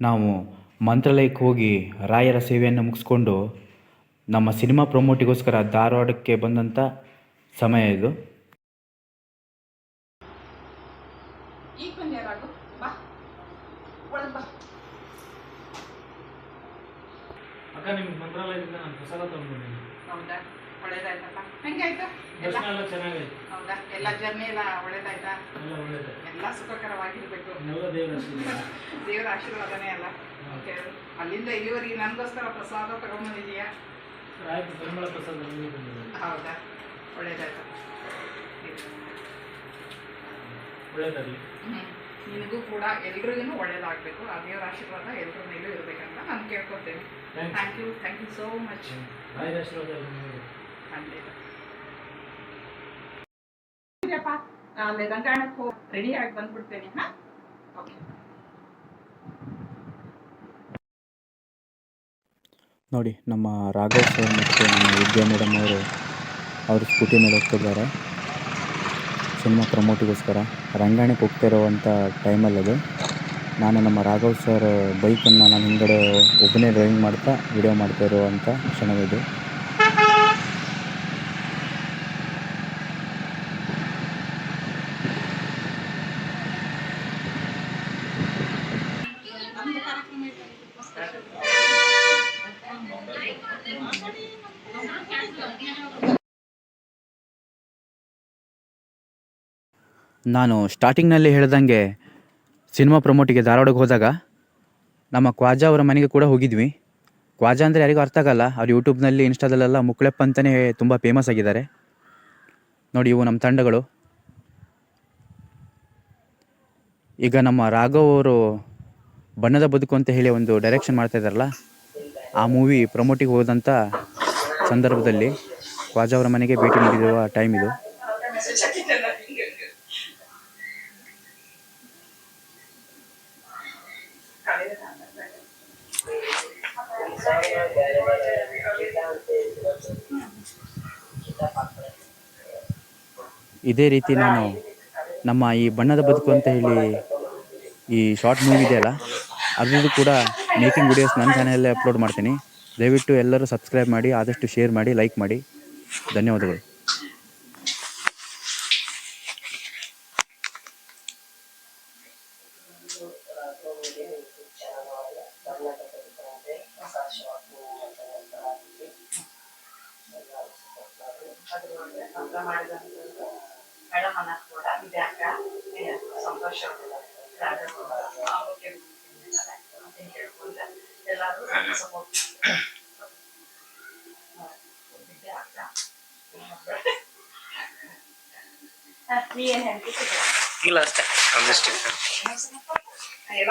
ನಾವು ಮಂತ್ರಾಲಯಕ್ಕೆ ಹೋಗಿ ರಾಯರ ಸೇವೆಯನ್ನು ಮುಗಿಸ್ಕೊಂಡು ನಮ್ಮ ಸಿನಿಮಾ ಪ್ರಮೋಟಿಗೋಸ್ಕರ ಧಾರವಾಡಕ್ಕೆ ಬಂದಂಥ ಸಮಯ ಇದು. ಈಗ ಬಂದ್ಯಾ ಬಾ. ಒಳಗೆ ಬಾ. ಅಕ್ಕ ನಿಮ್ಗೆ ಮಂತ್ರಾಲಯದಿಂದ ನಾನು ಪ್ರಸಾದ ತಗೊಂಡ್ಬಂದಿದ್ದೀನಿ ಹೌದಾ? ಒಳ್ಳೇದಾಯ್ತಪ್ಪ. ಹೆಂಗೆ ಆಯ್ತು ಎಲ್ಲ ದರ್ಶನ ಹೌದಾ? ಎಲ್ಲ ಜರ್ನಿ ಎಲ್ಲ ಒಳ್ಳೇದಾಯ್ತಾ? ಎಲ್ಲ ಒಳ್ಳೇದೆ ಎಲ್ಲ ಸುಖಕರವಾಗಿರ್ಬೇಕು. ದೇವರ ಆಶೀರ್ವಾದ. ದೇವರ ಆಶೀರ್ವಾದನೇ ಅಲ್ಲ. ಓಕೆ. ಅಲ್ಲಿಂದ ಇಲ್ಲಿವರೆಗೆ ನನಗೋಸ್ಕರ ಪ್ರಸಾದ ತಗೊಂಬಂದಿದೀಯಾ ಆಯ್ತು ಪರಿಮಳ ಪ್ರಸಾದ ಹೌದಾ? ಒಳ್ಳೇದಾಯ್ತು. ಒಳ್ಳೇದಾಗಲಿ. ನಿನಗೂ ಕೂಡ ಎಲ್ರಿಗೂ ಒಳ್ಳೇದಾಗಬೇಕು. ಆ ದೇವರ ಆಶೀರ್ವಾದ ಎಲ್ಲರ ಮೇಲೂ ಇರಬೇಕಂತ ನಾನು ಕೇಳ್ಕೊತೇನೆ. Thank you thank you so much ಆಶೀರ್ವಾದ ಅಲ್ಲಿ ರೆಡಿ ಆಗಿ ಬಂದ್ಬಿಡ್ತೇನೆ, ಹಾ? ನೋಡಿ, ನಮ್ಮ ರಾಘವ್ ಸರ್ ಮತ್ತು ನಮ್ಮ ವಿದ್ಯಾ ಮೇಡಮ್ ಅವರು ಅವರು ಸ್ಕೂಟಿ ಮೇಲೆ ಹೋಗ್ತಿದ್ದಾರೆ. ಸಿನಿಮಾ ಪ್ರಮೋಟಿಗೋಸ್ಕರ. ರಂಗಾಯಣಕ್ಕೆ ಹೋಗ್ತಾ ಇರೋವಂಥ ಟೈಮಲ್ಲಿ ಅದು. ನಾನು ನಮ್ಮ ರಾಘವ್ ಸರ್ ಬೈಕನ್ನು ನಾನು ಹಿಂಗಡೆ ಒಬ್ಬನೇ ಡ್ರೈವಿಂಗ್ ಮಾಡ್ತಾ ವಿಡಿಯೋ ಮಾಡ್ತಾ ಇರುವಂಥ ಕ್ಷಣವಿದು ನಾನು ಸ್ಟಾರ್ಟಿಂಗ್ನಲ್ಲಿ ಹೇಳ್ದಂಗೆ ಸಿನಿಮಾ ಪ್ರಮೋಟಿಗೆ ಧಾರವಾಡಕ್ಕೆ ಹೋದಾಗ ನಮ್ಮ ಕ್ವಾಜಾ ಅವರ ಮನೆಗೆ ಕೂಡ ಹೋಗಿದ್ವಿ. ಕ್ವಾಜಾ ಅಂದರೆ ಯಾರಿಗೂ ಅರ್ಥ ಆಗಲ್ಲ. ಅವ್ರು ಯೂಟ್ಯೂಬ್ನಲ್ಲಿ ಇನ್ಸ್ಟಾದಲ್ಲೆಲ್ಲ ಮುಕ್ಳೆಪ್ಪ ಅಂತಲೇ ತುಂಬ ಫೇಮಸ್ ಆಗಿದ್ದಾರೆ. ನೋಡಿ ಇವು ನಮ್ಮ ತಂಡಗಳು. ಈಗ ನಮ್ಮ ರಾಘವ್ ಅವರು ಬಣ್ಣದ ಬದುಕು ಅಂತ ಹೇಳಿ ಒಂದು ಡೈರೆಕ್ಷನ್ ಮಾಡ್ತಾ ಇದ್ದಾರಲ್ಲ, ಆ ಮೂವಿ ಪ್ರಮೋಟಿಗೆ ಹೋದಂಥ ಸಂದರ್ಭದಲ್ಲಿ ಖ್ವಾಜಾ ಅವರ ಮನೆಗೆ ಭೇಟಿ ನೀಡಿರುವ ಟೈಮ್ ಇದು. ಇದೇ ರೀತಿ ನಾನು ನಮ್ಮ ಈ ಬಣ್ಣದ ಬದುಕು ಅಂತ ಹೇಳಿ ಈ ಶಾರ್ಟ್ ಮೂವಿ ಇದೆಯಲ್ಲ ಅದ್ರದ್ದು ಕೂಡ ಮೇಕಿಂಗ್ ವಿಡಿಯೋಸ್ ನನ್ನ ಚಾನಲಲ್ಲೇ ಅಪ್ಲೋಡ್ ಮಾಡ್ತೀನಿ. ದಯವಿಟ್ಟು ಎಲ್ಲರೂ ಸಬ್ಸ್ಕ್ರೈಬ್ ಮಾಡಿ, ಆದಷ್ಟು ಶೇರ್ ಮಾಡಿ ಲೈಕ್ ಮಾಡಿ. ಧನ್ಯವಾದಗಳು. ಸಂತೋಷ interaktionerna med lärarna som var Gila stek, ambil stek. Ayo,